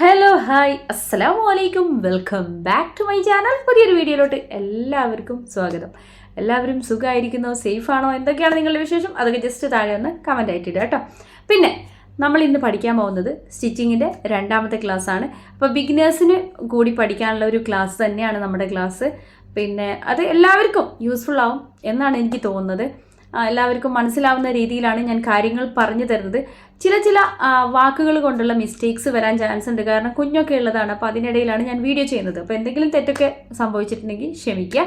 Hello hi അസ്സലാമു അലൈക്കും welcome back to my channel പുതിയൊരു വീഡിയോയിലോട്ട് എല്ലാവർക്കും സ്വാഗതം. എല്ലാവരും സുഖമായിരിക്കുന്നോ? സേഫ് ആണോ എന്തൊക്കെയാണ് നിങ്ങളുടെ വിശേഷം? അതൊക്കെ ജസ്റ്റ് താഴെ ഒന്ന് കമന്റ് ആയിട്ടിടുക കേട്ടോ. പിന്നെ നമ്മൾ ഇന്ന് പഠിക്കാൻ പോകുന്നത് സ്റ്റിച്ചിങ്ങിന്റെ രണ്ടാമത്തെ ക്ലാസ് ആണ്. അപ്പോൾ ബിഗിനേഴ്സിന് കൂടി പഠിക്കാനുള്ള ഒരു ക്ലാസ് തന്നെയാണ് നമ്മുടെ ക്ലാസ് പിന്നെ അത് എല്ലാവർക്കും യൂസ്ഫുൾ ആവും എന്നാണ് എനിക്ക് തോന്നുന്നത്. എല്ലാവർക്കും മനസ്സിലാവുന്ന രീതിയിലാണ് ഞാൻ കാര്യങ്ങൾ പറഞ്ഞു തരുന്നത്. ചില ചില വാക്കുകൾ കൊണ്ടുള്ള മിസ്റ്റേക്സ് വരാൻ ചാൻസ് ഉണ്ട്. കാരണം കുഞ്ഞൊക്കെ ഉള്ളതാണ്. അപ്പോൾ അതിനിടയിലാണ് ഞാൻ വീഡിയോ ചെയ്യുന്നത്. അപ്പോൾ എന്തെങ്കിലും തെറ്റൊക്കെ സംഭവിച്ചിട്ടുണ്ടെങ്കിൽ ക്ഷമിക്കുക.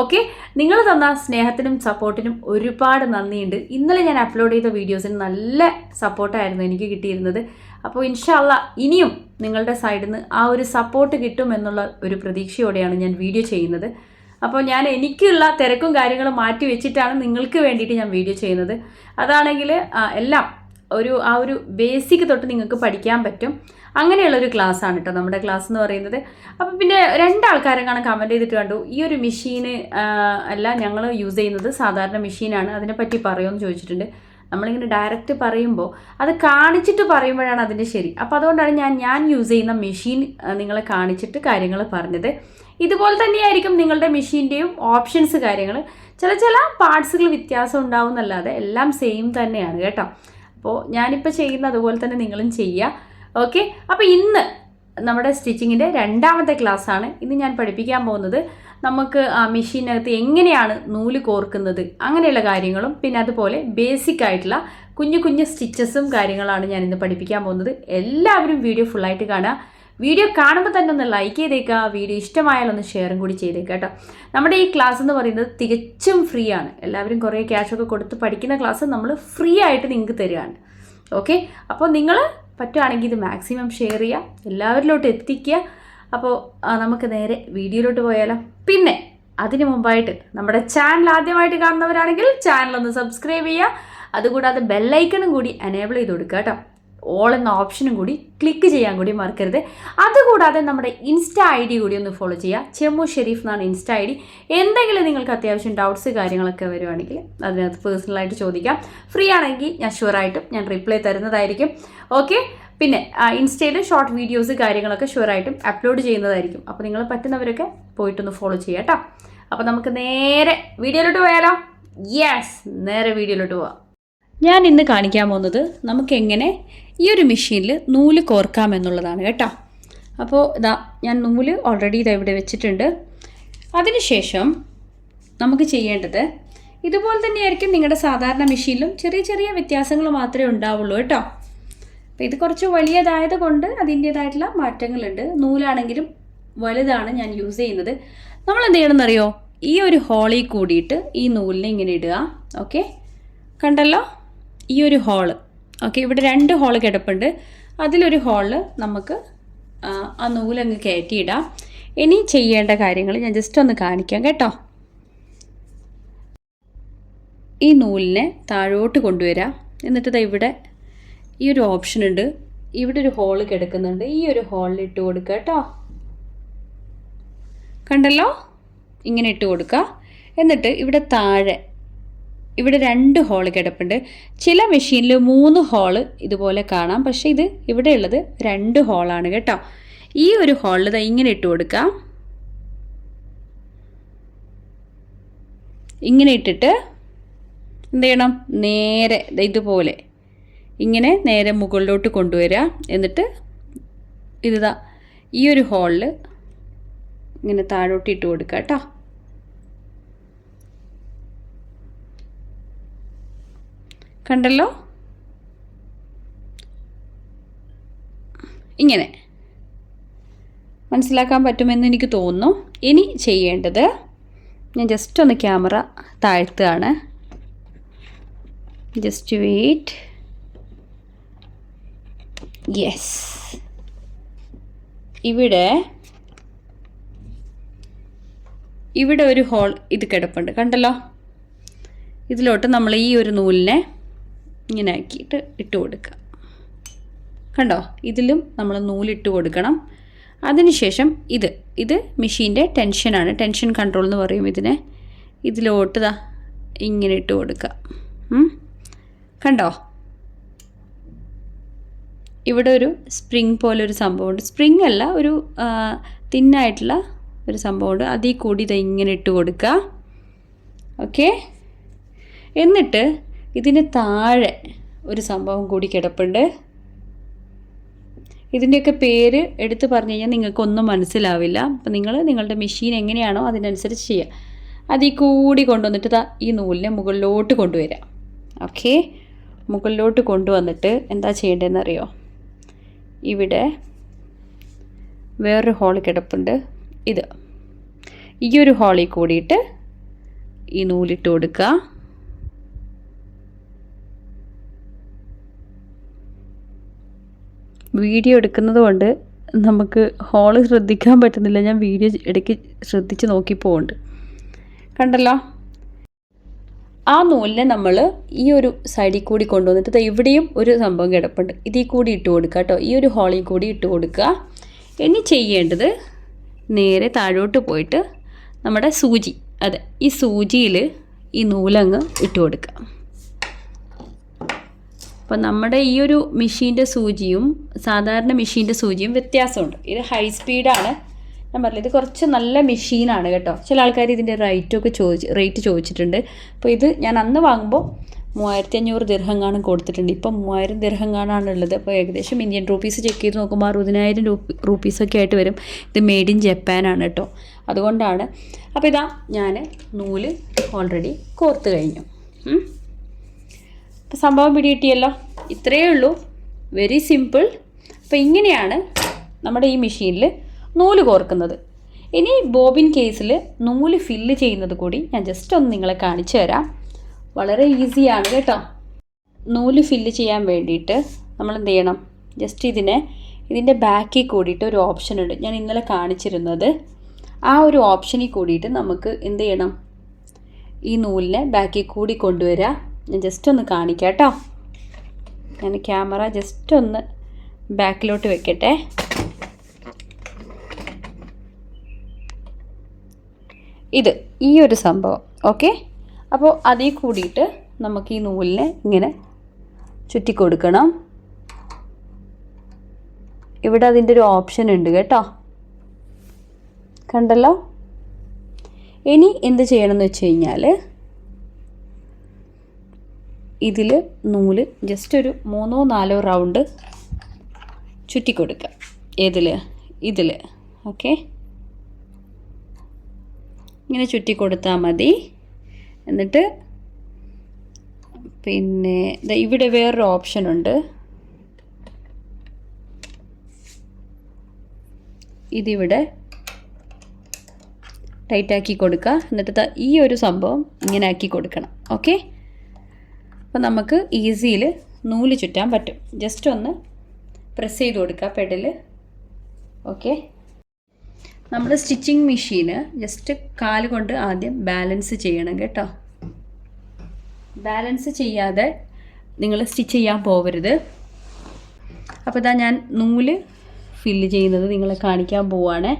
ഓക്കെ നിങ്ങൾ തന്ന സ്നേഹത്തിനും സപ്പോർട്ടിനും ഒരുപാട് നന്ദിയുണ്ട്. ഇന്നലെ ഞാൻ അപ്ലോഡ് ചെയ്ത വീഡിയോസിന് നല്ല സപ്പോർട്ടായിരുന്നു എനിക്ക് കിട്ടിയിരുന്നത്. അപ്പോൾ ഇൻഷാല്ല ഇനിയും നിങ്ങളുടെ സൈഡിൽ നിന്ന് ആ ഒരു സപ്പോർട്ട് കിട്ടുമെന്നുള്ള ഒരു പ്രതീക്ഷയോടെയാണ് ഞാൻ വീഡിയോ ചെയ്യുന്നത്. അപ്പോൾ ഞാൻ എനിക്കുള്ള തിരക്കും കാര്യങ്ങളും മാറ്റി വെച്ചിട്ടാണ് നിങ്ങൾക്ക് വേണ്ടിയിട്ട് ഞാൻ വീഡിയോ ചെയ്യുന്നത്. അതാണെങ്കിൽ എല്ലാം ഒരു ആ ഒരു ബേസിക് തൊട്ട് നിങ്ങൾക്ക് പഠിക്കാൻ പറ്റും. അങ്ങനെയുള്ളൊരു ആണ് കേട്ടോ നമ്മുടെ ക്ലാസ് എന്ന് പറയുന്നത്. അപ്പോൾ പിന്നെ രണ്ടാൾക്കാരെങ്ങാണ് കമന്റ് ചെയ്തിട്ട് കണ്ടു. ഈ ഒരു മെഷീന് അല്ല ഞങ്ങൾ യൂസ് ചെയ്യുന്നത് സാധാരണ മെഷീനാണ് അതിനെപ്പറ്റി പറയുമെന്ന് ചോദിച്ചിട്ടുണ്ട്. നമ്മളിങ്ങനെ ഡയറക്റ്റ് പറയുമ്പോൾ അത് കാണിച്ചിട്ട് പറയുമ്പോഴാണ് അതിന്റെ ശരി. അപ്പോൾ അതുകൊണ്ടാണ് ഞാൻ ഞാൻ യൂസ് ചെയ്യുന്ന മെഷീൻ നിങ്ങളെ കാണിച്ചിട്ട് കാര്യങ്ങൾ പറഞ്ഞത്. ഇതുപോലെ തന്നെയായിരിക്കും നിങ്ങളുടെ മെഷീന്റെയും ഓപ്ഷൻസ് കാര്യങ്ങൾ ചില ചില പാർട്സുകൾ വ്യത്യാസം ഉണ്ടാവും എന്നല്ലാതെ എല്ലാം സെയിം തന്നെയാണ് കേട്ടോ. അപ്പോൾ ഞാനിപ്പോൾ ചെയ്യുന്ന അതുപോലെ തന്നെ നിങ്ങളും ചെയ്യുക ഓക്കെ അപ്പോൾ ഇന്ന് നമ്മുടെ സ്റ്റിച്ചിങ്ങിന്റെ രണ്ടാമത്തെ ക്ലാസ്സാണ് ഇന്ന് ഞാൻ പഠിപ്പിക്കാൻ പോകുന്നത് നമുക്ക് ആ മെഷീനകത്ത് എങ്ങനെയാണ് നൂൽ കോർക്കുന്നത്? അങ്ങനെയുള്ള കാര്യങ്ങളും പിന്നെ അതുപോലെ ബേസിക് ആയിട്ടുള്ള കുഞ്ഞു കുഞ്ഞു സ്റ്റിച്ചസും കാര്യങ്ങളാണ് ഞാൻ ഇന്ന് പഠിപ്പിക്കാൻ പോകുന്നത്. എല്ലാവരും വീഡിയോ ഫുള്ളായിട്ട് കാണുക. വീഡിയോ കാണുമ്പോൾ തന്നെ ഒന്ന് ലൈക്ക് ചെയ്തേക്കുക. വീഡിയോ ഇഷ്ടമായാൽ ഒന്ന് ഷെയറും കൂടി ചെയ്തേക്കുക കേട്ടോ. നമ്മുടെ ഈ ക്ലാസ് എന്ന് പറയുന്നത് തികച്ചും ഫ്രീ ആണ്. എല്ലാവരും കുറേ ക്യാഷൊക്കെ കൊടുത്ത് പഠിക്കുന്ന ക്ലാസ് നമ്മൾ ഫ്രീ ആയിട്ട് നിങ്ങൾക്ക് തരികയാണ് ഓക്കെ അപ്പോൾ നിങ്ങൾ പറ്റുകയാണെങ്കിൽ ഇത് മാക്സിമം ഷെയർ ചെയ്യുക. എല്ലാവരിലോട്ട് എത്തിക്കുക. അപ്പോൾ നമുക്ക് നേരെ വീഡിയോയിലോട്ട് പോയാലോ? പിന്നെ അതിനു മുമ്പായിട്ട് നമ്മുടെ ചാനൽ ആദ്യമായിട്ട് കാണുന്നവരാണെങ്കിൽ ചാനൽ ഒന്ന് സബ്സ്ക്രൈബ് ചെയ്യുക. അതുകൂടാതെ ബെല്ലൈക്കണും കൂടി എനേബിൾ ചെയ്ത് കൊടുക്കുക കേട്ടോ. ഓൾ എന്ന ഓപ്ഷനും കൂടി ക്ലിക്ക് ചെയ്യാൻ കൂടി മറക്കരുത്. അതുകൂടാതെ നമ്മുടെ ഇൻസ്റ്റ ഐ ഡി കൂടി ഒന്ന് ഫോളോ ചെയ്യുക. ചെമ്മു ഷെരീഫ് എന്നാണ് ഇൻസ്റ്റ ഐ ഡി എന്തെങ്കിലും നിങ്ങൾക്ക് അത്യാവശ്യം ഡൗട്ട്സ് കാര്യങ്ങളൊക്കെ വരുവാണെങ്കിൽ അതിനകത്ത് പേഴ്സണലായിട്ട് ചോദിക്കാം. ഫ്രീ ആണെങ്കിൽ ഞാൻ ഷുവറായിട്ടും ഞാൻ റിപ്ലൈ തരുന്നതായിരിക്കും. ഓക്കെ പിന്നെ ഇൻസ്റ്റയിൽ ഷോർട്ട് വീഡിയോസ് കാര്യങ്ങളൊക്കെ ഷുവറായിട്ടും അപ്ലോഡ് ചെയ്യുന്നതായിരിക്കും. അപ്പോൾ നിങ്ങൾ പറ്റുന്നവരൊക്കെ പോയിട്ടൊന്ന് ഫോളോ ചെയ്യാം കേട്ടോ അപ്പോൾ നമുക്ക് നേരെ വീഡിയോയിലോട്ട് പോയാലോ? യെസ് നേരെ വീഡിയോയിലോട്ട് പോവാം. ഞാൻ ഇന്ന് കാണിക്കാൻ പോകുന്നത് നമുക്ക് എങ്ങനെ ഈ ഒരു മെഷീനിൽ നൂൽ കോർക്കാം എന്നുള്ളതാണ് കേട്ടോ. അപ്പോൾ ഇതാ ഞാൻ നൂൽ ഓൾറെഡി ഇതാ ഇവിടെ വെച്ചിട്ടുണ്ട്. അതിനുശേഷം നമുക്ക് ചെയ്യേണ്ടത് ഇതുപോലെ തന്നെയായിരിക്കും നിങ്ങളുടെ സാധാരണ മെഷീനിലും ചെറിയ ചെറിയ വ്യത്യാസങ്ങൾ മാത്രമേ ഉണ്ടാവുള്ളൂ കേട്ടോ. അപ്പോൾ ഇത് കുറച്ച് വലിയതായത് കൊണ്ട് അതിന്റേതായിട്ടുള്ള മാറ്റങ്ങളുണ്ട്. നൂലാണെങ്കിലും വലുതാണ് ഞാൻ യൂസ് ചെയ്യുന്നത്. നമ്മൾ എന്ത് ചെയ്യണമെന്നറിയോ ഈ ഒരു ഹോളിൽ കൂടിയിട്ട് ഈ നൂലിനെ ഇങ്ങനെ ഇടുക. ഓക്കെ കണ്ടല്ലോ? ഈ ഒരു ഹോൾ ഓക്കെ ഇവിടെ രണ്ട് ഹോൾ കിടപ്പുണ്ട്. അതിലൊരു ഹോളിൽ നമുക്ക് ആ, നൂലങ്ങ് കയറ്റിയിടാം. ഇനി ചെയ്യേണ്ട കാര്യങ്ങൾ ഞാൻ ജസ്റ്റ് ഒന്ന് കാണിക്കാം കേട്ടോ. ഈ നൂലിനെ താഴോട്ട് കൊണ്ടുവരാം. എന്നിട്ട് ഇവിടെ ഈ ഒരു ഓപ്ഷൻ ഉണ്ട്. ഇവിടെ ഒരു ഹോൾ കിടക്കുന്നുണ്ട്. ഈ ഒരു ഹോളിൽ ഇട്ട് കൊടുക്കുക കേട്ടോ കണ്ടല്ലോ? ഇങ്ങനെ ഇട്ട് കൊടുക്കുക എന്നിട്ട് ഇവിടെ താഴെ ഇവിടെ രണ്ട് ഹോൾ കിടപ്പുണ്ട്. ചില മെഷീനിൽ മൂന്ന് ഹോൾ ഇതുപോലെ കാണാം. പക്ഷേ ഇത് ഇവിടെ ഉള്ളത് രണ്ട് ഹോളാണ് കേട്ടോ. ഈ ഒരു ഹോളിൽ ഇങ്ങനെ ഇട്ട് കൊടുക്കാം. ഇങ്ങനെ ഇട്ടിട്ട് എന്ത് ചെയ്യണം? നേരെ ഇതുപോലെ ഇങ്ങനെ നേരെ മുകളിലോട്ട് കൊണ്ടുവരിക എന്നിട്ട് ഇതാ ഈ ഒരു ഹോളിൽ ഇങ്ങനെ താഴോട്ട് ഇട്ട് കൊടുക്കുക കേട്ടോ. കണ്ടല്ലോ? ഇങ്ങനെ. മനസ്സിലാക്കാൻ പറ്റുമെന്ന് എനിക്ക് തോന്നുന്നു. ഇനി ചെയ്യേണ്ടത് ഞാൻ ജസ്റ്റ് ഒന്ന് ക്യാമറ താഴ്ത്തുകയാണ്. ജസ്റ്റ് വെയിറ്റ് യെസ് ഇവിടെ ഇവിടെ ഒരു ഹോൾ ഇത് കിടപ്പുണ്ട്. കണ്ടല്ലോ? ഇതിലോട്ട് നമ്മൾ ഈ ഒരു നൂലിനെ ഇങ്ങനെ ആക്കിയിട്ട് ഇട്ട് കൊടുക്കുക. കണ്ടോ? ഇതിലും നമ്മൾ നൂലിട്ട് കൊടുക്കണം. അതിനുശേഷം ഇത് ഇത് മെഷീന്റെ ടെൻഷനാണ് ടെൻഷൻ കൺട്രോൾ എന്ന് പറയും ഇതിനെ. ഇതിലോട്ട് ഇങ്ങനെ ഇട്ട് കൊടുക്കുക. കണ്ടോ? ഇവിടെ ഒരു സ്പ്രിങ് പോലെ ഒരു സംഭവമുണ്ട്. സ്പ്രിങ് അല്ല ഒരു തിന്നായിട്ടുള്ള ഒരു സംഭവമുണ്ട്. അതിൽ കൂടി ഇത് ഇങ്ങനെ ഇട്ട് കൊടുക്കുക. ഓക്കെ? എന്നിട്ട് ഇതിന് താഴെ ഒരു സംഭവം കൂടി കിടപ്പുണ്ട്. ഇതിന്റെയൊക്കെ പേര് എടുത്ത് പറഞ്ഞു കഴിഞ്ഞാൽ നിങ്ങൾക്കൊന്നും മനസ്സിലാവില്ല. അപ്പം നിങ്ങൾ നിങ്ങളുടെ മെഷീൻ എങ്ങനെയാണോ അതിനനുസരിച്ച് ചെയ്യുക. അതിൽ കൂടി കൊണ്ടുവന്നിട്ട് ദാ ഈ നൂലിനെ മുകളിലോട്ട് കൊണ്ടുവരാം ഓക്കെ? മുകളിലോട്ട് കൊണ്ടുവന്നിട്ട് എന്താ ചെയ്യേണ്ടതെന്ന് അറിയോ ഇവിടെ വേറൊരു ഹോൾ കിടപ്പുണ്ട്. ഇത്. ഈ ഒരു ഹോളിൽ കൂടിയിട്ട് ഈ നൂലിട്ട് കൊടുക്കുക വീഡിയോ എടുക്കുന്നത് കൊണ്ട് നമുക്ക് ഹോൾ ശ്രദ്ധിക്കാൻ പറ്റുന്നില്ല. ഞാൻ വീഡിയോ ഇടയ്ക്ക് ശ്രദ്ധിച്ച് നോക്കി പോകുന്നുണ്ട് കണ്ടല്ലോ? ആ നൂലിനെ നമ്മൾ ഈ ഒരു സൈഡിൽ കൂടി കൊണ്ടുവന്നിട്ട് ഇവിടെയും ഒരു സംഭവം കിടപ്പുണ്ട്. ഇതിൽ കൂടി ഇട്ട് കൊടുക്കുക കേട്ടോ. ഈ ഒരു ഹോളിൽ കൂടി ഇട്ട് കൊടുക്കുക. ഇനി ചെയ്യേണ്ടത് നേരെ താഴോട്ട് പോയിട്ട് നമ്മുടെ സൂചി. അതെ ഈ സൂചിയിൽ ഈ നൂലങ്ങ് ഇട്ട് കൊടുക്കുക. അപ്പം നമ്മുടെ ഈ ഒരു മെഷീന്റെ സൂചിയും സാധാരണ മെഷീന്റെ സൂചിയും വ്യത്യാസമുണ്ട്. ഇത് ഹൈ സ്പീഡാണ് ഞാൻ പറഞ്ഞില്ല ഇത് കുറച്ച് നല്ല മെഷീനാണ് കേട്ടോ. ചില ആൾക്കാർ ഇതിന്റെ റേറ്റൊക്കെ ചോദിച്ച് റേറ്റ് ചോദിച്ചിട്ടുണ്ട്. അപ്പോൾ ഇത് ഞാൻ അന്ന് വാങ്ങുമ്പോൾ മൂവായിരത്തി അഞ്ഞൂറ് ദീർഘങ്ങാനും കൊടുത്തിട്ടുണ്ട്. ഇപ്പം മൂവായിരം ദീർഘങ്ങാനാണ് ഉള്ളത് അപ്പോൾ ഏകദേശം ഇന്ത്യൻ റുപ്പീസ് ചെക്ക് ചെയ്ത് നോക്കുമ്പോൾ അറുപതിനായിരം രൂപ റുപ്പീസൊക്കെ ആയിട്ട് വരും. ഇത് മെയ്ഡ് ഇൻ ജപ്പാനാണ് കേട്ടോ. അതുകൊണ്ടാണ്. അപ്പോൾ ഇതാ ഞാൻ നൂൽ ഓൾറെഡി കോർത്ത് കഴിഞ്ഞു. അപ്പം അപ്പോൾ സംഭവം പിടികിട്ടിയല്ലോ. ഇത്രയേ ഉള്ളൂ. വെരി സിമ്പിൾ അപ്പോൾ ഇങ്ങനെയാണ് നമ്മുടെ ഈ മെഷീനിൽ നൂൽ കോർക്കുന്നത്. ഇനി ബോബിൻ കേസിൽ നൂൽ ഫില്ല് ചെയ്യുന്നത് കൂടി ഞാൻ ജസ്റ്റ് ഒന്ന് നിങ്ങളെ കാണിച്ചു തരാം. വളരെ ഈസിയാണ് കേട്ടോ. നൂൽ ഫില്ല് ചെയ്യാൻ വേണ്ടിയിട്ട് നമ്മൾ എന്ത് ചെയ്യണം? ജസ്റ്റ് ഇതിനെ ഇതിന്റെ ബാക്കിൽ കൂടിയിട്ട് ഒരു ഓപ്ഷൻ ഉണ്ട്. ഞാൻ ഇന്നലെ കാണിച്ചിരുന്നത് ആ ഒരു ഓപ്ഷനിൽ കൂടിയിട്ട് നമുക്ക് എന്ത് ചെയ്യണം? ഈ നൂലിനെ ബാക്കിൽ കൂടി കൊണ്ടുവരിക ഞാൻ ജസ്റ്റ് ഒന്ന് കാണിക്കാം കേട്ടോ. ഞാൻ ക്യാമറ ജസ്റ്റ് ഒന്ന് ബാക്കിലോട്ട് വെക്കട്ടെ. ഇത് ഈ ഒരു സംഭവം ഓക്കെ അപ്പോൾ അതിൽ കൂടിയിട്ട് നമുക്ക് ഈ നൂലിനെ ഇങ്ങനെ ചുറ്റി കൊടുക്കണം ഇവിടെ അതിന്റെ ഒരു ഓപ്ഷൻ ഉണ്ട് കേട്ടോ. കണ്ടല്ലോ? ഇനി എന്ത് ചെയ്യണമെന്ന് വെച്ച് കഴിഞ്ഞാൽ ഇതിൽ നൂൽ ജസ്റ്റ് ഒരു മൂന്നോ നാലോ റൗണ്ട് ചുറ്റി കൊടുക്കുക ഏതിൽ ഇതിൽ ഓക്കെ ഇങ്ങനെ ചുറ്റി കൊടുത്താൽ മതി. എന്നിട്ട് പിന്നെ ഇവിടെ വേറൊരു ഓപ്ഷൻ ഉണ്ട്. ഇതിവിടെ ടൈറ്റാക്കി കൊടുക്കുക എന്നിട്ട് ഈ ഒരു സംഭവം ഇങ്ങനെ ആക്കി കൊടുക്കണം. ഓക്കെ അപ്പോൾ നമുക്ക് ഈസിയിൽ നൂൽ ചുറ്റാൻ പറ്റും. ജസ്റ്റ് ഒന്ന് പ്രസ് ചെയ്ത് കൊടുക്കുക പെഡൽ ഓക്കെ നമ്മൾ സ്റ്റിച്ചിങ് മെഷീന് ജസ്റ്റ് കാൽ കൊണ്ട് ആദ്യം ബാലൻസ് ചെയ്യണം കേട്ടോ. ബാലൻസ് ചെയ്യാതെ നിങ്ങൾ സ്റ്റിച്ച് ചെയ്യാൻ പോവരുത്. അപ്പോൾ ഇതാ ഞാൻ നൂൽ ഫില്ല് ചെയ്യുന്നത് നിങ്ങളെ കാണിക്കാൻ പോവാണ്.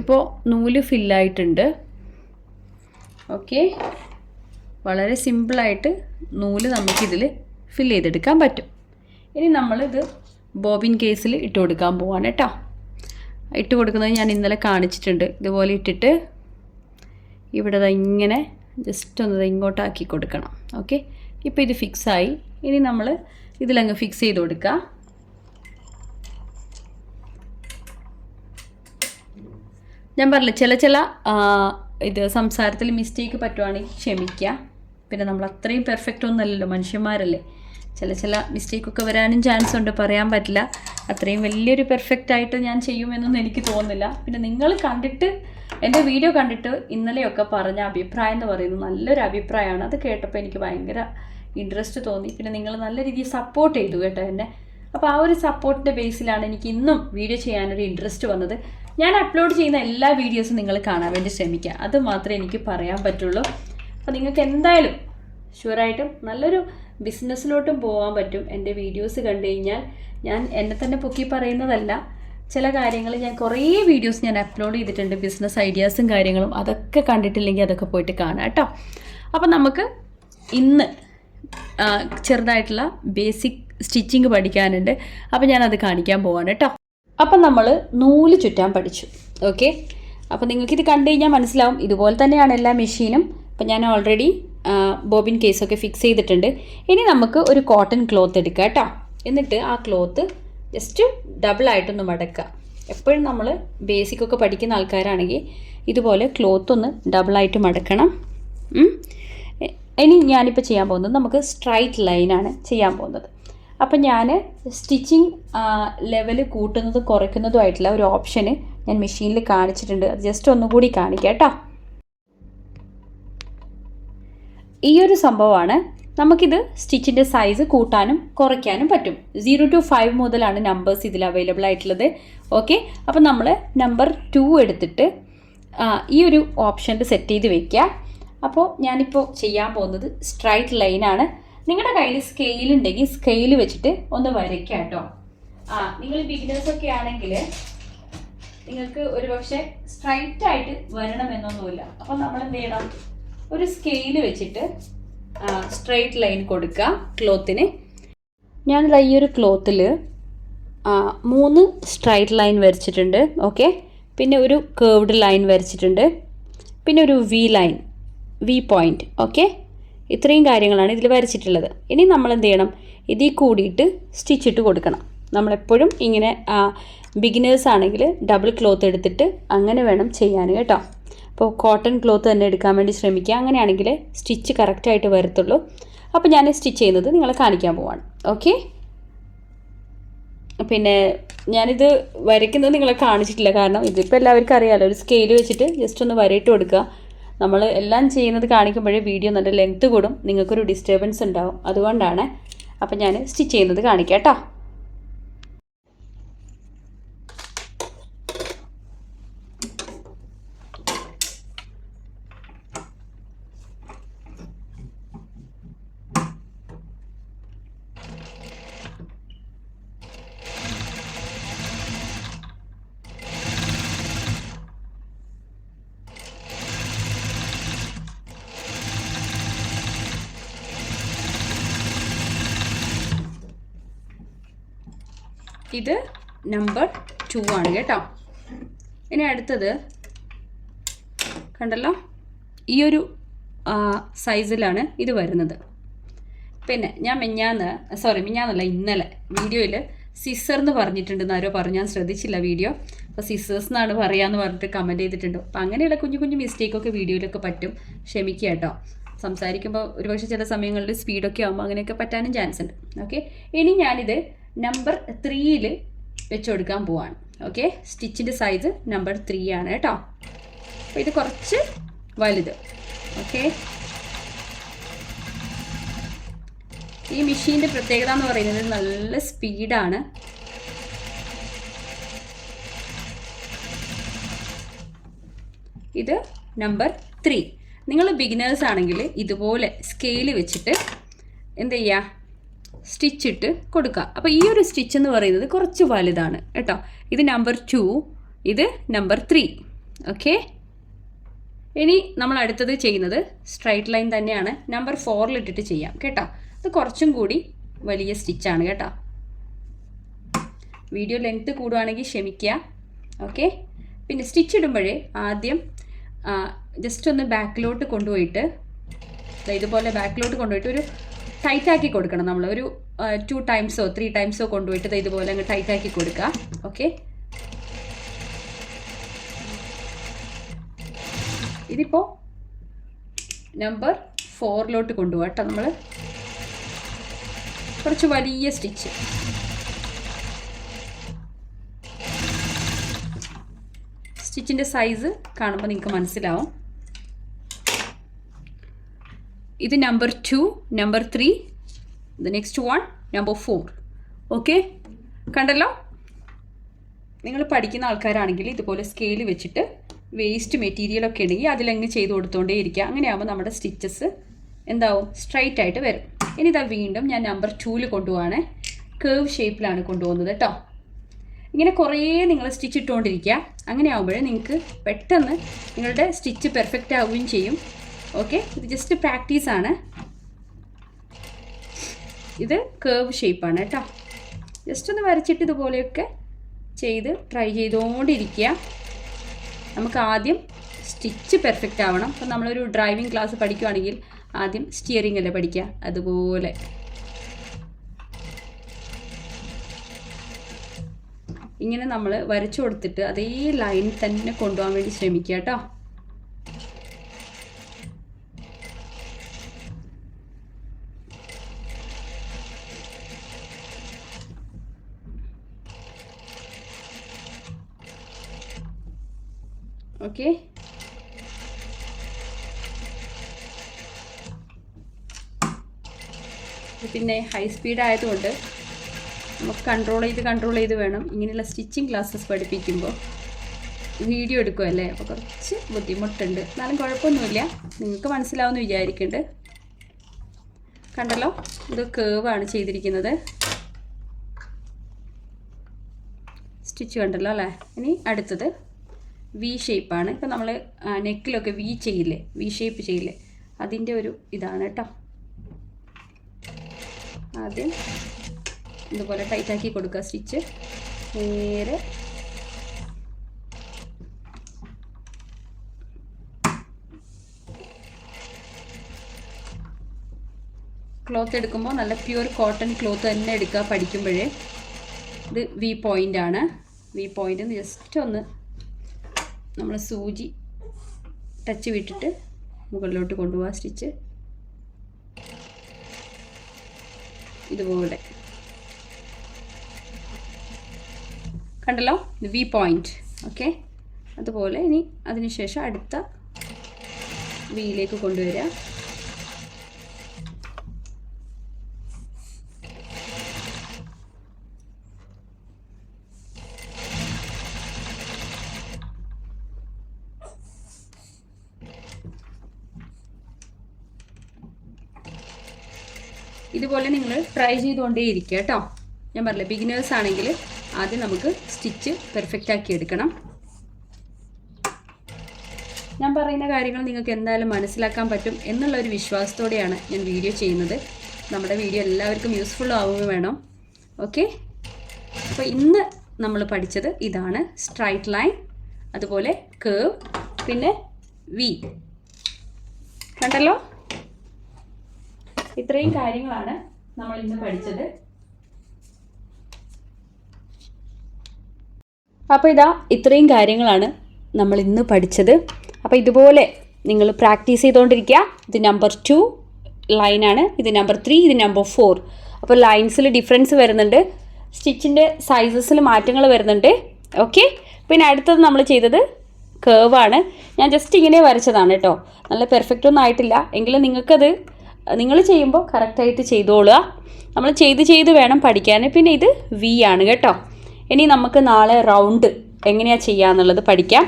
ഇപ്പോൾ നൂൽ ഫില്ലായിട്ടുണ്ട്. ഓക്കെ. വളരെ സിമ്പിളായിട്ട് നൂൽ നമുക്കിതിൽ ഫിൽ ചെയ്തെടുക്കാൻ പറ്റും. ഇനി നമ്മളിത് ബോബിൻ കേസിൽ ഇട്ട് കൊടുക്കാൻ പോവാണ് കേട്ടോ ഇട്ട് കൊടുക്കുന്നത് ഞാൻ ഇന്നലെ കാണിച്ചിട്ടുണ്ട്. ഇതുപോലെ ഇട്ടിട്ട് ഇവിടെ ഇങ്ങനെ ജസ്റ്റ് ഒന്ന് ഇങ്ങോട്ടാക്കി കൊടുക്കണം. ഓക്കെ. ഇപ്പോൾ ഇത് ഫിക്സായി ഇനി നമ്മൾ ഇതിലങ്ങ് ഫിക്സ് ചെയ്ത് കൊടുക്കുക ഞാൻ പറഞ്ഞില്ല ചില ചില ഇത് സംസാരത്തിൽ മിസ്റ്റേക്ക് പറ്റുവാണെങ്കിൽ ക്ഷമിക്കുക പിന്നെ നമ്മൾ അത്രയും പെർഫെക്റ്റ് ഒന്നല്ലല്ലോ മനുഷ്യന്മാരല്ലേ. ചില ചില മിസ്റ്റേക്കൊക്കെ വരാനും ചാൻസ് ഉണ്ട് പറയാൻ പറ്റില്ല. അത്രയും വലിയൊരു പെർഫെക്റ്റ് ആയിട്ട് ഞാൻ ചെയ്യുമെന്നൊന്നും എനിക്ക് തോന്നുന്നില്ല. പിന്നെ നിങ്ങൾ കണ്ടിട്ട് എന്റെ വീഡിയോ കണ്ടിട്ട് ഇന്നലെയൊക്കെ പറഞ്ഞ അഭിപ്രായം എന്ന് പറയുന്നത് നല്ലൊരു അഭിപ്രായമാണ്. അത് കേട്ടപ്പോൾ എനിക്ക് ഭയങ്കര ഇൻട്രസ്റ്റ് തോന്നി. പിന്നെ നിങ്ങൾ നല്ല രീതിയിൽ സപ്പോർട്ട് ചെയ്തു കേട്ടോ എന്നെ. അപ്പോൾ ആ ഒരു സപ്പോർട്ടിന്റെ ബേസിലാണ് എനിക്ക് ഇന്നും വീഡിയോ ചെയ്യാനൊരു ഇൻട്രസ്റ്റ് വന്നത്. ഞാൻ അപ്ലോഡ് ചെയ്യുന്ന എല്ലാ വീഡിയോസും നിങ്ങൾ കാണാൻ വേണ്ടി ശ്രമിക്കുക. അത് മാത്രമേ എനിക്ക് പറയാൻ പറ്റുള്ളൂ. അപ്പോൾ നിങ്ങൾക്ക് എന്തായാലും ഷുവറായിട്ടും നല്ലൊരു ബിസിനസ്സിലോട്ടും പോകാൻ പറ്റും. എന്റെ വീഡിയോസ് കണ്ടു കഴിഞ്ഞാൽ ഞാൻ എന്നെ തന്നെ പൊക്കി പറയുന്നതല്ല. ചില കാര്യങ്ങൾ ഞാൻ കുറേ വീഡിയോസ് ഞാൻ അപ്ലോഡ് ചെയ്തിട്ടുണ്ട്. ബിസിനസ് ഐഡിയാസും കാര്യങ്ങളും അതൊക്കെ കണ്ടിട്ടില്ലെങ്കിൽ അതൊക്കെ പോയിട്ട് കാണാം കേട്ടോ. അപ്പം നമുക്ക് ഇന്ന് ചെറുതായിട്ടുള്ള ബേസിക് സ്റ്റിച്ചിങ് പഠിക്കാനുണ്ട്. അപ്പം ഞാനത് കാണിക്കാൻ പോവാണ് കേട്ടോ. അപ്പം നമ്മൾ നൂൽ ചുറ്റാൻ പഠിച്ചു. ഓക്കെ? അപ്പോൾ നിങ്ങൾക്കിത് കണ്ടു കഴിഞ്ഞാൽ മനസ്സിലാവും. ഇതുപോലെ തന്നെയാണ് എല്ലാ മെഷീനും. അപ്പം ഞാൻ ഓൾറെഡി ബോബിൻ കേസൊക്കെ ഫിക്സ് ചെയ്തിട്ടുണ്ട്. ഇനി നമുക്ക് ഒരു കോട്ടൺ ക്ലോത്ത് എടുക്കാം കേട്ടോ. എന്നിട്ട് ആ ക്ലോത്ത് ജസ്റ്റ് ഡബിളായിട്ടൊന്ന് മടക്കുക. എപ്പോഴും നമ്മൾ ബേസിക് ഒക്കെ പഠിക്കുന്ന ആൾക്കാരാണെങ്കിൽ ഇതുപോലെ ക്ലോത്ത് ഒന്ന് ഡബിളായിട്ട് മടക്കണം. ഇനി ഞാനിപ്പോൾ ചെയ്യാൻ പോകുന്നത് നമുക്ക് സ്ട്രൈറ്റ് ലൈനാണ് ചെയ്യാൻ പോകുന്നത്. അപ്പം ഞാൻ സ്റ്റിച്ചിങ് ലെവൽ കൂട്ടുന്നതും കുറയ്ക്കുന്നതുമായിട്ടുള്ള ഒരു ഓപ്ഷന് ഞാൻ മെഷീനിൽ കാണിച്ചിട്ടുണ്ട്. അത് ജസ്റ്റ് ഒന്നുകൂടി കാണിക്കാം കേട്ടോ. ഈ ഒരു സംഭവമാണ് നമുക്കിത് സ്റ്റിച്ചിന്റെ സൈസ് കൂട്ടാനും കുറയ്ക്കാനും പറ്റും. സീറോ ടു ഫൈവ് മുതലാണ് നമ്പേഴ്സ് ഇതിൽ അവൈലബിൾ ആയിട്ടുള്ളത്. ഓക്കെ അപ്പം നമ്മൾ നമ്പർ ടു എടുത്തിട്ട് ഈ ഒരു ഓപ്ഷനിൽ സെറ്റ് ചെയ്ത് വെക്കുക അപ്പോൾ ഞാനിപ്പോൾ ചെയ്യാൻ പോകുന്നത് സ്ട്രൈറ്റ് ലൈനാണ് നിങ്ങളുടെ കയ്യിൽ സ്കെയിൽ ഉണ്ടെങ്കിൽ സ്കെയിൽ വെച്ചിട്ട് ഒന്ന് വരയ്ക്കാം കേട്ടോ ആ നിങ്ങൾ ബിഗിനേഴ്സ് ഒക്കെ ആണെങ്കിൽ നിങ്ങൾക്ക് ഒരു പക്ഷേ സ്ട്രൈറ്റ് ആയിട്ട് വരണമെന്നൊന്നുമില്ല. അപ്പോൾ നമ്മൾ എന്ത് ചെയ്യണം? ഒരു സ്കെയിൽ വെച്ചിട്ട് സ്ട്രൈറ്റ് ലൈൻ കൊടുക്കുക ക്ലോത്തിന് ഞാനിതാ ഈ ഒരു ക്ലോത്തിൽ മൂന്ന് സ്ട്രൈറ്റ് ലൈൻ വരച്ചിട്ടുണ്ട് ഓക്കെ പിന്നെ ഒരു കേർവ്ഡ് ലൈൻ വരച്ചിട്ടുണ്ട്. പിന്നെ ഒരു V line V point okay ഇത്രയും കാര്യങ്ങളാണ് ഇതിൽ വരച്ചിട്ടുള്ളത്. ഇനി നമ്മൾ എന്ത് ചെയ്യണം? ഇതിൽ കൂടിയിട്ട് സ്റ്റിച്ച് ഇട്ട് കൊടുക്കണം. നമ്മളെപ്പോഴും ഇങ്ങനെ ബിഗിനേഴ്സ് ആണെങ്കിൽ ഡബിൾ ക്ലോത്ത് എടുത്തിട്ട് അങ്ങനെ വേണം ചെയ്യാൻ കേട്ടോ. അപ്പോൾ കോട്ടൺ ക്ലോത്ത് തന്നെ എടുക്കാൻ വേണ്ടി ശ്രമിക്കുക. അങ്ങനെയാണെങ്കിൽ സ്റ്റിച്ച് കറക്റ്റായിട്ട് വരത്തുള്ളൂ. അപ്പോൾ ഞാൻ സ്റ്റിച്ച് ചെയ്യുന്നത് നിങ്ങളെ കാണിക്കാൻ പോവാണ്. ഓക്കെ പിന്നെ ഞാനിത് വരയ്ക്കുന്നത് നിങ്ങളെ കാണിച്ചിട്ടില്ല. കാരണം ഇതിപ്പോൾ എല്ലാവർക്കും അറിയാമല്ലോ ഒരു സ്കെയിൽ വെച്ചിട്ട് ജസ്റ്റ് ഒന്ന് വരയിട്ട് കൊടുക്കുക. നമ്മൾ എല്ലാം ചെയ്യുന്നത് കാണിക്കുമ്പോഴേ വീഡിയോ നല്ല ലെങ്ത് കൂടും. നിങ്ങൾക്കൊരു ഡിസ്റ്റർബൻസ് ഉണ്ടാവും. അതുകൊണ്ടാണ് അപ്പം ഞാൻ സ്റ്റിച്ച് ചെയ്യുന്നത് കാണിക്കാം കേട്ടോ. ഇത് നമ്പർ ടു ആണ് കേട്ടോ. ഇനി അടുത്തത് കണ്ടല്ലോ? ഈ ഒരു സൈസിലാണ് ഇത് വരുന്നത്. പിന്നെ ഞാൻ മിഞ്ഞാന്ന് സോറി മിഞ്ഞാന്നല്ല ഇന്നലെ വീഡിയോയിൽ സിസർ എന്ന് പറഞ്ഞിട്ടുണ്ടെന്ന് ആരോ പറഞ്ഞു. ഞാൻ ശ്രദ്ധിച്ചില്ല വീഡിയോ. അപ്പോൾ സിസേഴ്സ് എന്നാണ് പറയാമെന്ന് പറഞ്ഞിട്ട് കമന്റ് ചെയ്തിട്ടുണ്ട്. അപ്പോൾ അങ്ങനെയുള്ള കുഞ്ഞു കുഞ്ഞു മിസ്റ്റേക്കൊക്കെ വീഡിയോയിലൊക്കെ പറ്റും. ക്ഷമിക്കുക കേട്ടോ. സംസാരിക്കുമ്പോൾ ഒരുപക്ഷെ ചില സമയങ്ങളിൽ സ്പീഡൊക്കെ ആകുമ്പോൾ അങ്ങനെയൊക്കെ പറ്റാനും ചാൻസ് ഉണ്ട്. ഓക്കെ ഇനി ഞാനിത് നമ്പർ ത്രീയിൽ വെച്ച് കൊടുക്കാൻ പോവാണ്. ഓക്കെ സ്റ്റിച്ചിന്റെ സൈസ് നമ്പർ ത്രീ ആണ് കേട്ടോ. അപ്പോൾ ഇത് കുറച്ച് വലുത്. ഓക്കെ ഈ മെഷീന്റെ പ്രത്യേകത എന്ന് പറയുന്നത് നല്ല സ്പീഡാണ് ഇത് നമ്പർ ത്രീ നിങ്ങൾ ബിഗിനേഴ്സ് ആണെങ്കിൽ ഇതുപോലെ സ്കെയിൽ വെച്ചിട്ട് എന്ത് ചെയ്യുക സ്റ്റിച്ചിട്ട് കൊടുക്കുക. അപ്പോൾ ഈ ഒരു സ്റ്റിച്ച് എന്ന് പറയുന്നത് കുറച്ച് വലുതാണ് കേട്ടോ. ഇത് നമ്പർ ടു ഇത് നമ്പർ ത്രീ ഓക്കെ ഇനി നമ്മൾ അടുത്തത് ചെയ്യുന്നത് സ്ട്രൈറ്റ് ലൈൻ തന്നെയാണ്. നമ്പർ ഫോറിലിട്ടിട്ട് ചെയ്യാം കേട്ടോ. അത് കുറച്ചും കൂടി വലിയ സ്റ്റിച്ചാണ് കേട്ടോ. വീഡിയോ ലെങ്ത്ത് കൂടുവാണെങ്കിൽ ക്ഷമിക്കുക. ഓക്കെ പിന്നെ സ്റ്റിച്ച് ഇടുമ്പോഴേ ആദ്യം ജസ്റ്റ് ഒന്ന് ബാക്കിലോട്ട് കൊണ്ടുപോയിട്ട് ഇതുപോലെ ബാക്കിലോട്ട് കൊണ്ടുപോയിട്ട് ഒരു ടൈറ്റ് ആക്കി കൊടുക്കണം നമ്മൾ. ഒരു ടു ടൈംസോ ത്രീ ടൈംസോ കൊണ്ടുപോയിട്ട് ഇതുപോലെ അങ്ങ് ടൈറ്റ് ആക്കി കൊടുക്കുക ഓക്കെ ഇതിപ്പോൾ നമ്പർ ഫോറിലോട്ട് കൊണ്ടുപോകാം കേട്ടോ നമ്മൾ കുറച്ച് വലിയ സ്റ്റിച്ച് സ്റ്റിച്ചിന്റെ സൈസ് കാണുമ്പോൾ നിങ്ങൾക്ക് മനസ്സിലാവും. ഇത് number two number three the next one number four okay കണ്ടല്ലോ? നിങ്ങൾ പഠിക്കുന്ന ആൾക്കാരാണെങ്കിൽ ഇതുപോലെ സ്കെയിൽ വെച്ചിട്ട് വേസ്റ്റ് മെറ്റീരിയലൊക്കെ ഉണ്ടെങ്കിൽ അതിലങ്ങ് ചെയ്ത് കൊടുത്തോണ്ടേ ഇരിക്കുക. അങ്ങനെയാകുമ്പോൾ നമ്മുടെ സ്റ്റിച്ചസ് എന്താവും? സ്ട്രൈറ്റ് ആയിട്ട് വരും. ഇനി ഇതാ വീണ്ടും ഞാൻ നമ്പർ ടൂവിൽ കൊണ്ടുപോവാണ്. കേവ് ഷേപ്പിലാണ് കൊണ്ടുപോകുന്നത് കേട്ടോ ഇങ്ങനെ കുറേ നിങ്ങൾ സ്റ്റിച്ച് ഇട്ടുകൊണ്ടിരിക്കുക അങ്ങനെ ആകുമ്പോഴേ നിങ്ങൾക്ക് പെട്ടെന്ന് നിങ്ങളുടെ സ്റ്റിച്ച് പെർഫെക്റ്റ് ആവുകയും ചെയ്യും. ഓക്കെ ഇത് ജസ്റ്റ് പ്രാക്ടീസ് ആണ്. ഇത് കേവ് ഷേപ്പാണ് കേട്ടോ. ജസ്റ്റ് ഒന്ന് വരച്ചിട്ട് ഇതുപോലെയൊക്കെ ചെയ്ത് ട്രൈ ചെയ്തുകൊണ്ടിരിക്കുക നമുക്ക് ആദ്യം സ്റ്റിച്ച് പെർഫെക്റ്റ് ആവണം. അപ്പം നമ്മളൊരു ഡ്രൈവിംഗ് ക്ലാസ് പഠിക്കുകയാണെങ്കിൽ ആദ്യം സ്റ്റിയറിംഗ് അല്ലേ പഠിക്കുക? അതുപോലെ. ഇങ്ങനെ നമ്മൾ വരച്ചു കൊടുത്തിട്ട് അതേ ലൈൻ തന്നെ കൊണ്ടുപോകാൻ വേണ്ടി ശ്രമിക്കുക കേട്ടോ. ഓക്കെ? പിന്നെ ഹൈ സ്പീഡ് ആയതുകൊണ്ട് നമുക്ക് കൺട്രോൾ ചെയ്ത് കൺട്രോൾ ചെയ്ത് വേണം. ഇങ്ങനെയുള്ള സ്റ്റിച്ചിങ് ക്ലാസ്സസ് പഠിപ്പിക്കുമ്പോൾ വീഡിയോ എടുക്കുമല്ലേ അപ്പോൾ കുറച്ച് ബുദ്ധിമുട്ടുണ്ട്. എന്നാലും കുഴപ്പമൊന്നുമില്ല. നിങ്ങൾക്ക് മനസ്സിലാവുമെന്ന് വിചാരിക്കുന്നുണ്ട് കണ്ടല്ലോ? ഇത് കേവാണ് ചെയ്തിരിക്കുന്നത്. സ്റ്റിച്ച് കണ്ടല്ലോ അല്ലേ? ഇനി അടുത്തത്. വി ഷേപ്പാണ് ഇപ്പം നമ്മൾ നെക്കിലൊക്കെ വി ചെയ്യില്ലേ? വി ഷേപ്പ് ചെയ്യില്ലേ? അതിന്റെ ഒരു ഇതാണ് കേട്ടോ ആദ്യം ഇതുപോലെ ടൈറ്റാക്കി കൊടുക്കുക. സ്റ്റിച്ച് നേരെ ക്ലോത്ത് എടുക്കുമ്പോൾ നല്ല പ്യൂർ കോട്ടൺ ക്ലോത്ത് തന്നെ എടുക്കുക പഠിക്കുമ്പോഴേ. ഇത് വി പോയിന്റ് ആണ്. വി പോയിന്റ് ജസ്റ്റ് ഒന്ന് നമ്മൾ സൂചി ടച്ച് വിട്ടിട്ട് മുകളിലോട്ട് കൊണ്ടുപോകാം സ്റ്റിച്ച്. ഇതുപോലെ. കണ്ടല്ലോ? വി പോയിന്റ് ഓക്കെ അതുപോലെ ഇനി അതിനുശേഷം അടുത്ത വിയിലേക്ക് കൊണ്ടുവരിക ട്രൈ ചെയ്തുകൊണ്ടേ ഇരിക്കുക കേട്ടോ. ഞാൻ പറഞ്ഞില്ലേ ബിഗിനേഴ്സ് ആണെങ്കിൽ ആദ്യം നമുക്ക് സ്റ്റിച്ച് പെർഫെക്റ്റ് ആക്കി എടുക്കണം. ഞാൻ പറയുന്ന കാര്യങ്ങൾ നിങ്ങൾക്ക് എന്തായാലും മനസ്സിലാക്കാൻ പറ്റും എന്നുള്ള ഒരു വിശ്വാസത്തോടെയാണ് ഞാൻ വീഡിയോ ചെയ്യുന്നത്. നമ്മുടെ വീഡിയോ എല്ലാവർക്കും യൂസ്ഫുൾ ആവുകയും വേണം. ഓക്കെ അപ്പോൾ ഇന്ന് നമ്മൾ പഠിച്ചത് ഇതാണ് സ്ട്രൈറ്റ് ലൈൻ അതുപോലെ കേവ് പിന്നെ വി കണ്ടല്ലോ? ഇത്രയും കാര്യങ്ങളാണ് നമ്മൾ ഇന്ന് പഠിച്ചത് അപ്പോൾ ഇതാ ഇത്രയും കാര്യങ്ങളാണ് നമ്മൾ ഇന്ന് പഠിച്ചത്. അപ്പോൾ ഇതുപോലെ നിങ്ങൾ പ്രാക്ടീസ് ചെയ്തുകൊണ്ടിരിക്കുക ഇത് നമ്പർ ടു ലൈനാണ് ഇത് നമ്പർ ത്രീ ഇത് നമ്പർ ഫോർ അപ്പോൾ ലൈൻസിൽ ഡിഫറൻസ് വരുന്നുണ്ട്. സ്റ്റിച്ചിന്റെ സൈസസിൽ മാറ്റങ്ങൾ വരുന്നുണ്ട്. ഓക്കെ പിന്നെ അടുത്തത് നമ്മൾ ചെയ്തത് കേവാണ് ഞാൻ ജസ്റ്റ് ഇങ്ങനെ വരച്ചതാണ് കേട്ടോ. നല്ല പെർഫെക്റ്റ് ഒന്നും ആയിട്ടില്ല. എങ്കിലും നിങ്ങൾക്കത് നിങ്ങൾ ചെയ്യുമ്പോൾ കറക്റ്റായിട്ട് ചെയ്തോളുക. നമ്മൾ ചെയ്ത് ചെയ്ത് വേണം പഠിക്കാൻ. പിന്നെ ഇത് വി ആണ് കേട്ടോ. ഇനി നമുക്ക് നാളെ റൗണ്ട് എങ്ങനെയാണ് ചെയ്യുക എന്നുള്ളത് പഠിക്കാം.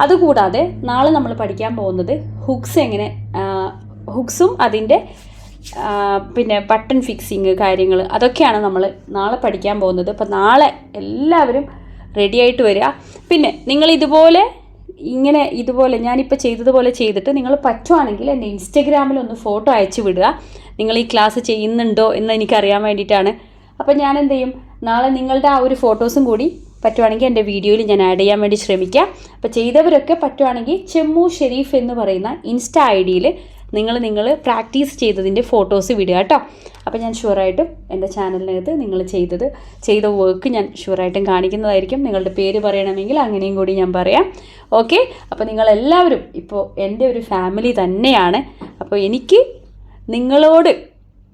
അതുകൂടാതെ നാളെ നമ്മൾ പഠിക്കാൻ പോകുന്നത് ഹുക്സ് എങ്ങനെ ഹുക്സും അതിന്റെ പിന്നെ ബട്ടൺ ഫിക്സിങ് കാര്യങ്ങൾ അതൊക്കെയാണ് നമ്മൾ നാളെ പഠിക്കാൻ പോകുന്നത്. അപ്പോൾ നാളെ എല്ലാവരും റെഡി ആയിട്ട് വരിക. പിന്നെ നിങ്ങൾ ഇതുപോലെ ഇങ്ങനെ ഇതുപോലെ ഞാനിപ്പോൾ ചെയ്തതുപോലെ ചെയ്തിട്ട് നിങ്ങൾ പറ്റുവാണെങ്കിൽ എന്റെ ഇൻസ്റ്റഗ്രാമിൽ ഒന്ന് ഫോട്ടോ അയച്ചു വിടുക. നിങ്ങൾ ഈ ക്ലാസ് ചെയ്യുന്നുണ്ടോ എന്ന് എനിക്കറിയാൻ വേണ്ടിയിട്ടാണ്. അപ്പോൾ ഞാൻ എന്ത് ചെയ്യും? നാളെ നിങ്ങളുടെ ആ ഒരു ഫോട്ടോസും കൂടി പറ്റുവാണെങ്കിൽ എന്റെ വീഡിയോയിൽ ഞാൻ ആഡ് ചെയ്യാൻ വേണ്ടി ശ്രമിക്കാം. അപ്പോൾ ചെയ്തവരൊക്കെ പറ്റുവാണെങ്കിൽ ചെമ്മു ഷെരീഫ് എന്ന് പറയുന്ന ഇൻസ്റ്റ ഐ ഡിയിൽ നിങ്ങൾ നിങ്ങൾ പ്രാക്ടീസ് ചെയ്തതിന്റെ ഫോട്ടോസ് വിടുക കേട്ടോ. അപ്പോൾ ഞാൻ ഷുവറായിട്ടും എന്റെ ചാനലിനകത്ത് നിങ്ങൾ ചെയ്തത് ചെയ്ത വർക്ക് ഞാൻ ഷുവറായിട്ടും കാണിക്കുന്നതായിരിക്കും. നിങ്ങളുടെ പേര് പറയണമെങ്കിൽ അങ്ങനെയും കൂടി ഞാൻ പറയാം. ഓക്കെ അപ്പോൾ നിങ്ങളെല്ലാവരും ഇപ്പോൾ എന്റെ ഒരു ഫാമിലി തന്നെയാണ്. അപ്പോൾ എനിക്ക് നിങ്ങളോട്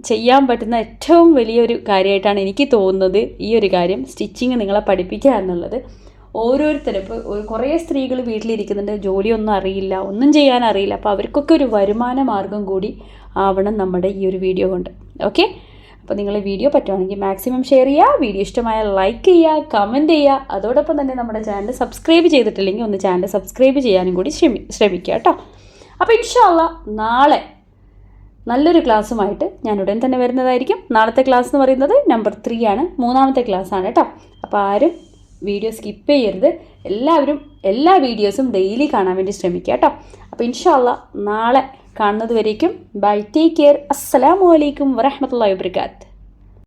ചെയ്യാൻ പറ്റുന്ന ഏറ്റവും വലിയൊരു കാര്യമായിട്ടാണ് എനിക്ക് തോന്നുന്നത് ഈ ഒരു കാര്യം സ്റ്റിച്ചിങ് നിങ്ങളെ പഠിപ്പിക്കുക എന്നുള്ളത്. ഓരോരുത്തരും. ഇപ്പോൾ കുറേ സ്ത്രീകൾ വീട്ടിലിരിക്കുന്നുണ്ട്. ജോലിയൊന്നും അറിയില്ല. ഒന്നും ചെയ്യാൻ അറിയില്ല. അപ്പോൾ അവർക്കൊക്കെ ഒരു വരുമാന മാർഗം കൂടി ആവണം നമ്മുടെ ഈ ഒരു വീഡിയോ കൊണ്ട്. ഓക്കെ? അപ്പോൾ നിങ്ങൾ വീഡിയോ പറ്റുവാണെങ്കിൽ മാക്സിമം ഷെയർ ചെയ്യുക. വീഡിയോ ഇഷ്ടമായ ലൈക്ക് ചെയ്യുക കമന്റ് ചെയ്യുക. അതോടൊപ്പം തന്നെ നമ്മുടെ ചാനൽ സബ്സ്ക്രൈബ് ചെയ്തിട്ടില്ലെങ്കിൽ ഒന്ന് ചാനൽ സബ്സ്ക്രൈബ് ചെയ്യാനും കൂടി ശ്രമി ശ്രമിക്കുക കേട്ടോ. അപ്പോൾ ഇൻഷാല്ല നാളെ നല്ലൊരു ക്ലാസ്സുമായിട്ട് ഞാൻ ഉടൻ തന്നെ വരുന്നതായിരിക്കും. നാളത്തെ ക്ലാസ് എന്ന് പറയുന്നത് നമ്പർ ത്രീ ആണ്. മൂന്നാമത്തെ ക്ലാസ് ആണ് കേട്ടോ. അപ്പോൾ ആരും വീഡിയോ സ്കിപ്പ് ചെയ്യരുത്. എല്ലാവരും എല്ലാ വീഡിയോസും ഡെയിലി കാണാൻ വേണ്ടി ശ്രമിക്കുക കേട്ടോ. അപ്പോൾ ഇൻഷാല്ല നാളെ കാണുന്നത് വരേക്കും. ബൈ ടേക്ക് കെയർ അസ്സലാമു അലൈക്കും വറഹമത്തല്ലാ വാബർക്കാത്ത്